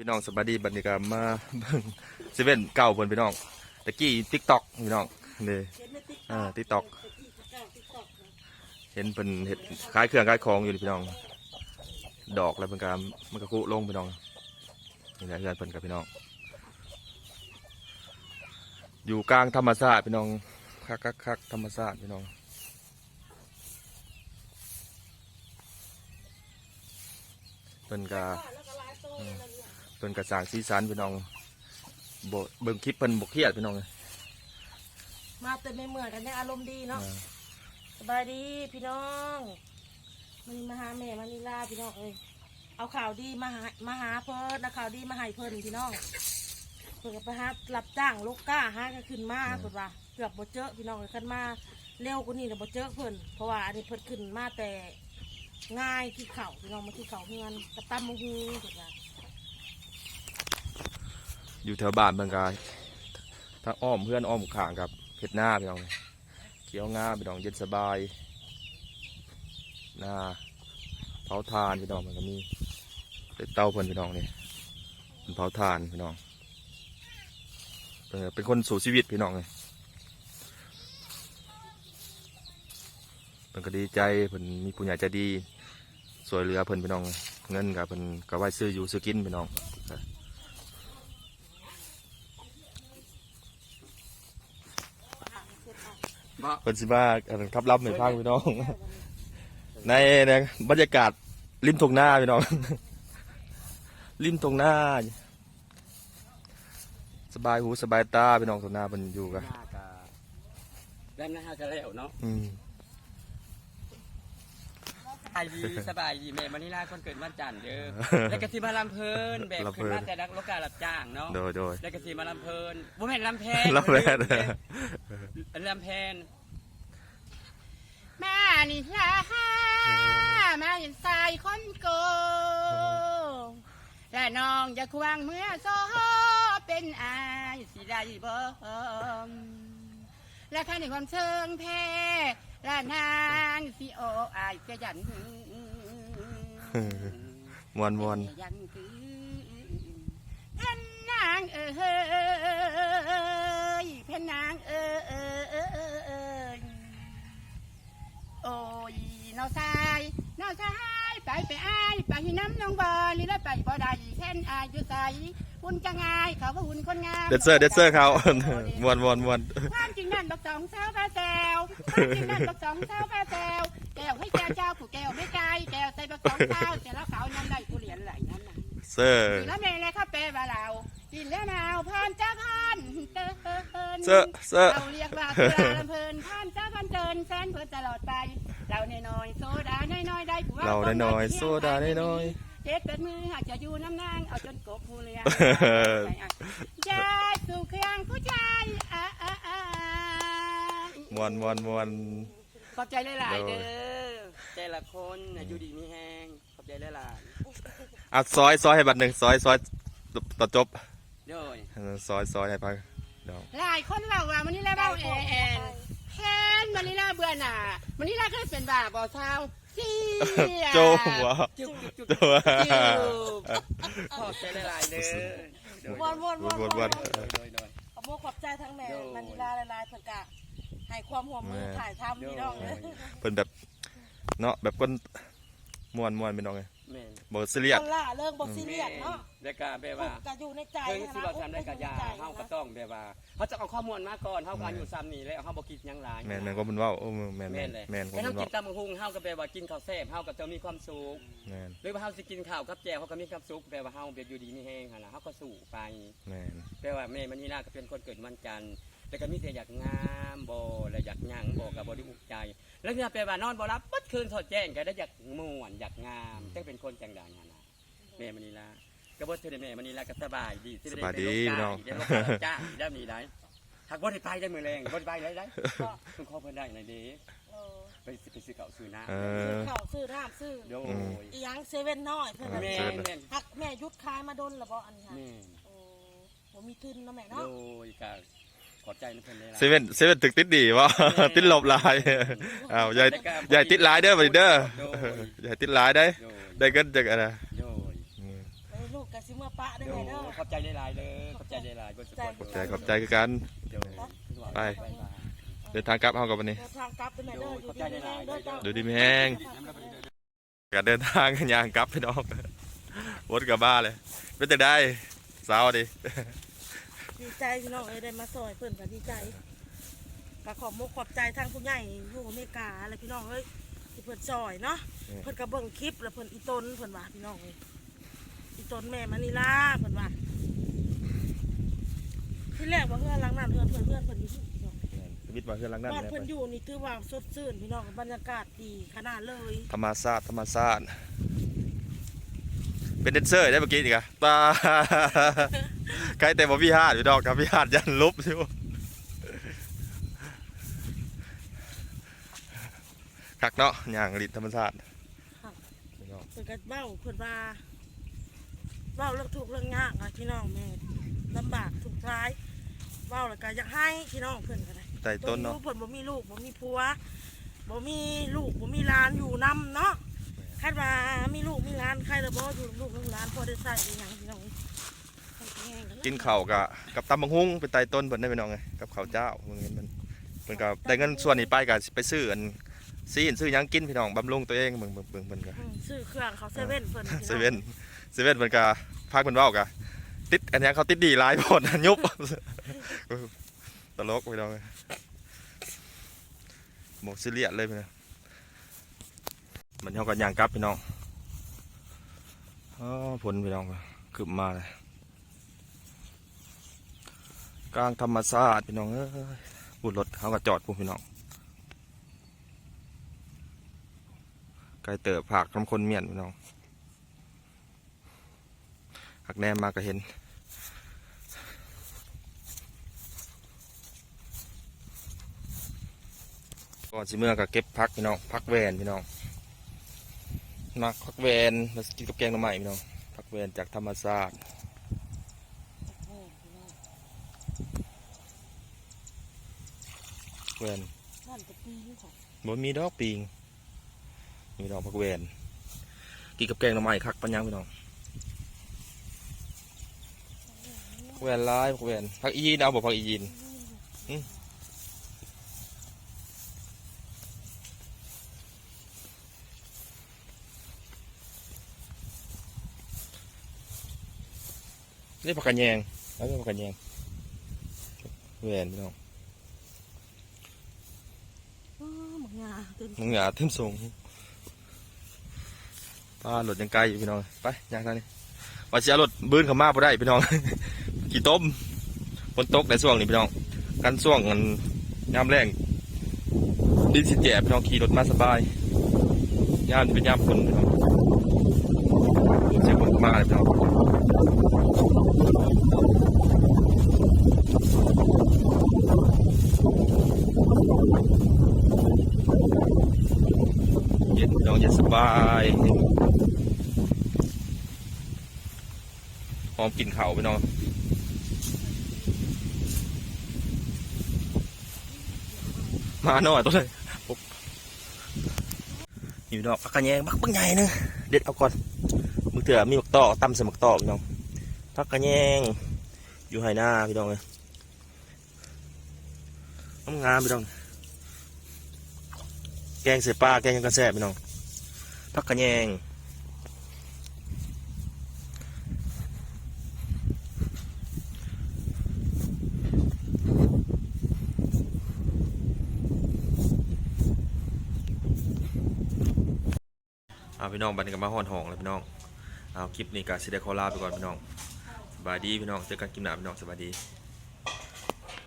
พี่น้องสบายดีบัดนี้ก็มาเบิ่งเซเว่นเก่าเพิ่นพี่น้องตะกี้ติ๊กตอกพี่น้องนี่อ่าทิกตอกเห็นเพิ่นเฮ็ดขายเครื่องขายของอยู่นี่พี่น้อง ดอกแล้วเพิ่นก็มันก็คุลงพี่น้องนี่แหละเพื่อนเพิ่นกับพี่น้อง อยู่กลางธรรมชาติพี่น้องคักคักคักธรรมชาติพี่น้องเพิ่นก็ เพิ่นก็สร้างสีสันพี่น้องบ่เบิ่งคลิปเพิ่นบ่เครียดพี่น้องมาเต็มไม่เหมือนกันเนี่ยอารมณ์ดีเนาะอ่าสบายดีพี่น้องมันมาหาแม่มานิลาพี่น้องเอ้ยเอาข่าวดีมาหามาหาเพิ่นนะข่าวดีมาให้เพิ่นพี่น้องเพิ่นก็ไปหารับจ้างลูกก้าหาก็ขึ้นมาเพิ่นว่าเกือบบ่เจอพี่น้องเลยขึ้นมาเร็วกว่านี้แต่บ่เจอเพิ่นเพราะว่าอันนี้เพิ่นขึ้นมาแต่ง่ายที่เข่าพี่น้องมาที่เข่าเฮือนกระตั้มมะฮูเพิ่นว่า อยู่แถวบ้านเพิ่นก็ถ้าอ้อมเพื่อนอ้อมข้างกับเฮ็ดหน้าพี่น้องเขียวงาพี่น้องเย็นสบายหน้าเผาทานพี่น้องมันก็มีเตาเพิ่นพี่น้องนี่เป็นเผาทานพี่น้องเออเป็นคนสู่ชีวิตพี่น้องเลยเพิ่นก็ดีใจเพิ่นมีผู้ใหญ่ใจดีสวยเหลือเพิ่นพี่น้องเงินกับเพิ่นก็ไว้ซื้ออยู่ซื้อกินพี่น้อง เพิ่นสิมาอันขับรับในพังพี่น้อง ในในบรรยากาศริมทงหน้าพี่น้อง ริมทงหน้า สบายหูสบายตาพี่น้องทงหน้าเพิ่นอยู่กันหน้าก็แล้หน้าก็แล้วเนาะ อืมสบายดีสบายดีแม่มานิลาคนเกิดวันจันทร์เด้อแล้วก็สิมาลำเพลินแบบขึ้นมาแต่นักโลการับจ้างเนาะโดยโดยแล้วก็สิมาลำเพลินบ่แม่นลำแพนลำแพนลำแพนมานิลามาเห็นสายคนโกและน้องจะควงเมื่อโซเป็นอายสิได้บ่และข้าในความเชิงแพ้และนางสิโออายจะยันมวนมวนยังคือท่านนางเอ้ยเพ่นนางเอ้ยโอ้ยน้องชายน้องชายไปไปอายไปน้ำน้องบอลีแล้วไปบ่ได้แค่นอายอยู่ใส หุ่นจะงายเขาว่าหุ่นคนงามเดนเซอร์เดนเซอร์เขามวนมวนมวนความจริงนั่นบักสองเช้าพาแซวความจริงนั่นบักสองเช้าพาแซวแก้วให้แก้วเจ้าผู้แก้วไม่ไกลแก้วใส่บักสองเช้าแต่แล้วเขานั่นได้กูเหรียญไหลนั่นน่ะเซอร์กินแล้วเมย์เลยข้าเปว่าเรากินแล้วนาวพานจ้าพานเตินเซอร์เซอร์เราเรียกว่าสุราลำเพลินพานจ้าพานเตินแสนเพลินตลอดไปเราในน้อยๆโซดาน้อยๆได้ผัวเราได้น้อยโซดาได้น้อย เจ็ดแปดมือหากจะอยู่น้ำนางเอาจนกบผู้เลี้ยงอยาสู่เครื่องผู้ชายอ่าอ่าอ่ามวนมวนมวนขอบใจหลายๆเด้อแต่ละคนน่ะอยู่ดีมีแหงขอบใจหลายอะซอยซอยให้บัตรหนึ่งซอยซอยต่อจบๆโดยเออซอยซอยให้พังเดี๋ยวหลายคนเราว่ามันนี่แหละเบ้าแอนแอนแทนมันนี่แหละเบื่อหน่ามันนี่แหละเคยเป็นบ้าบ่อเช้าเจียโจหัวจุกจุกโจจุกขอบใจหลายๆเด้อวนวนวนวนวนโดยโดยโดยขอบคุณขอบใจทั้งแม่โดยมานิลาหลายๆเพิ่นก็ให้ความห่วงมือถ่ายทำพี่น้องเลยเพิ่นแบบเนาะแบบคนมวนมวนเป็นน้องไง แม่นบ่ซีเรียส คนละเรื่องบ่ซีเรียสเนาะแล้วก็แบบว่า ก็อยู่ในใจเฮ้ยนะที่เราทำได้กับยาใจเฮาก็ต้องแบบว่าเขาจะเอาข้อมูลมาก่อนเฮาก็อายุซ้ำนี่แล้วเฮาบ่คิดหยังหลายแม่นแม่นก็มันเว้าโอ้แม่นแม่แม่นนเลยแม่นก็แต่มัเฮานกิเว้านตำบักหุ่งเฮาก็แปลว่ากินข้าวแซ่บเฮาก็จะมีความสุขแม่นหรือว่าเฮาสิกินข้าวกับแจ่วเฮาก็มีความสุขแปลว่าเฮาแบบอยู่ดีมีแฮงหั่นน่ะเฮาก็สู้ไป แม่นแปลว่าแม่มันนี่น่าก็เป็นคนเกิดวันจันทร์แล้วก็มีแต่อยากงามบ่และอยากหยังบ่ก็บ่ได้อุกใจ แล้วเนี่ยแปลว่านอนบ่หลับปัดคืนสอดแจ้งก็ได้อยากม่วนอยากงามจังเป็นคนจังใดหั่นน่ะแม่มันนี่ล่ะก็บ่ถือได้แม่มันนี่ล่ะก็สบายดีที่ได้ไปโรงจ้างได้โรงจ้างได้มีได้หากบ่ได้ไปได้มื้อแรงบ่ได้ไปได้ได้ต้องขอเพิ่นได้หน่อยเด้เออไปสิไปซื้อข้าวซื้อน้ำเอซื้ออข้าวซื้อน้ำซื้อโดยอีหยังเซเว่นน้อยเพิ่นแม่น่ะแม่นหักแม่หยุดขายมาดนและบ่อันนี้ค่ะแม่นโอ้บ่มีทุนเนาะแม่โดเนาะยก็ ขอบใจนะเพิ่นได้ล่ะเซเว่นเซเว่นตึกติดดีวะ ติดลบหลายอ้าวอย่าอย่าติดหลายเด้อบัดนี้เด้ออย่าติดหลายได้โดยได้เงินจากอะไรโดยอืมไปลูกก็สิเมื่อปะได้เดี๋ยวไหมเด้อขอบใจหลายๆเลยขอบใจหลายๆบนสปอร์ตขอบใจขอบใจคือกันเดี๋ยวไป เดินทางกลับเฮากับวันนี้ เดินทางกลับได้ไหมเด้ออยู่ดีๆเด้อเจ้า ดูดีมีแห้ง ก็เดินทางกันยางกลับพี่น้องวนกลับบ้านเลยเป็นแต่ได้สาวดิ ดีใจพี่น้องเอ้ยได้มาซอยเพิ่นก็ดีใจก็ขอบมุกขอบใจทางผู้ใหญ่อยู่อเมริกาอะไรพี่น้องเอ้ยที่เพิ่นซอยเนาะเพิ่นก็เบิ่งคลิปแล้วเพิ่นอีตนเพิ่นว่าพี่น้องเอ้ยอีตนแม่มานิลาเพิ่นว่าที่แรกว่าเพื่อนหลังนั้นเพื่อนเพื่อนเพื่อนเพิ่นอยู่พี่น้องมิดมาเพื่อนหลังนั้นบ้านแหละเพิ่นอยู่นี่ถือว่าสดชื่นพี่น้องบรรยากาศดีขนาดเลย ธรรมชาติธรรมชาติเป็นแดนเซอร์ได้เมื่อกี้อีกอะตา ใครแต่บ่พี่ฮาดพี่ดอกครับพี่ฮาดยันลบอยู่คักเนาะอย่างลินธรรมชาติพี่น้องเพิ่นก็เว้าเพิ่นว่าเว้าเรื่องทุกข์เรื่องยากอะพี่น้องแม่ลำบากทุกข์ร้ายเว้าแล้วก็อยากให้พี่น้องเพิ่นก็ได้ใต้ต้นเนาะเพิ่นบ่มีลูกบ่มีผัวบ่มีลูกบ่มีหลานอยู่นํเนาะคาดว่ามีลูกมีหลานใครละบ่อยู่ลูกมีหลานพอได้ใช้ได้หยังพี่น้องให้แห้งๆ กินข้าวกับกับตำบักหุ่งเป็นไตต้นเพิ่นได้พี่น้องไงกับข้าวเจ้าเพิ่นเห็นมันเพิ่นก็ได้เงินส่วนนี้ไปก็สิไปซื้ออันซีนซื้อหยังกินพี่น้องบำรุงตัวเองเบิ่งเบิ่งเบิ่งเพิ่นก็ อืมซื้อเครื่องเขาเซเว่นเพิ่นพี่องเซเว่นเซเว่นเพิ่นก็พาเพิ่นเว้าก็ติดอันนี้เขาติดดีหลายโพดยุบ ตลกพี่น้องเอ้ยหมกซิเลียสเลยพี่น้องมันเฮาก็ย่างกลับพี่น้องอ๋อฝนพี่น้องขึ้นมาเลย กลางธรรมชาติพี่น้องเอ้ยบุดรถเขาก็จอดพวกพี่น้องไกลเติบผักคำคนเมียนพี่น้องหักแนมมาก็เห็น ก่อนสิเมื่อก็เก็บพักพี่น้องพักแวนพี่น้องมักพักแวนมากินกับแกงหน่อไม้พี่น้องพักแวนจากธรรมชาติ แวนนั่นก็ปีอยู่ของบ่มีดอกปิงมีดอกพักแวนกินกับแกงหน่อไม้คักปัญญังพี่น้องพักแวนหลายพักแวนพักอียีนเอาบ่พักอียีนอืมนี่ผักกระแยงแล้วก็ผักกระแยงแวนพี่น้อง อ้ มึงอย่าเต็มส่งป้าหลดยังไกลอยู่พี่น้อง ไปยางทางนี้ว่าจะรถบื้นเขามาบ่ได้พี่น้อง กี่ต้มฝนตกในช่วงนี้พี่น้อง กันช่วงกันยามแรงดินสิแจบพี่น้องขี่รถมาสบายยามนี้เป็นยามฝนพี่น้องเสียฝนมาเลยพี่น้องเย็ น้องเย็นสบายหอมกินเขาวพี่น้องมาหน่อยตัวเลยปุ๊บอยู่ดอกผักกระแยงบักบักใหญ่เนึงเด็ดเอาก่อนมึงเถื่อมีหมักต่อตำใส่หมักต่อพี่น้องผักกระแยงอยู่ไหหน้าพี่น้องเลยงามงามๆพี่น้อง แกงเสือปลาแกงยังกระแสพี่น้อง ผักกระแยงเอาพี่น้องบันกับมาห่อนหองเลยพี่น้องเอาคลิปนี้ก็สิได้ขอลาไปก่อนพี่น้องสบายดีพี่น้องเจอกันคลิปหน้าพี่น้องสบายดี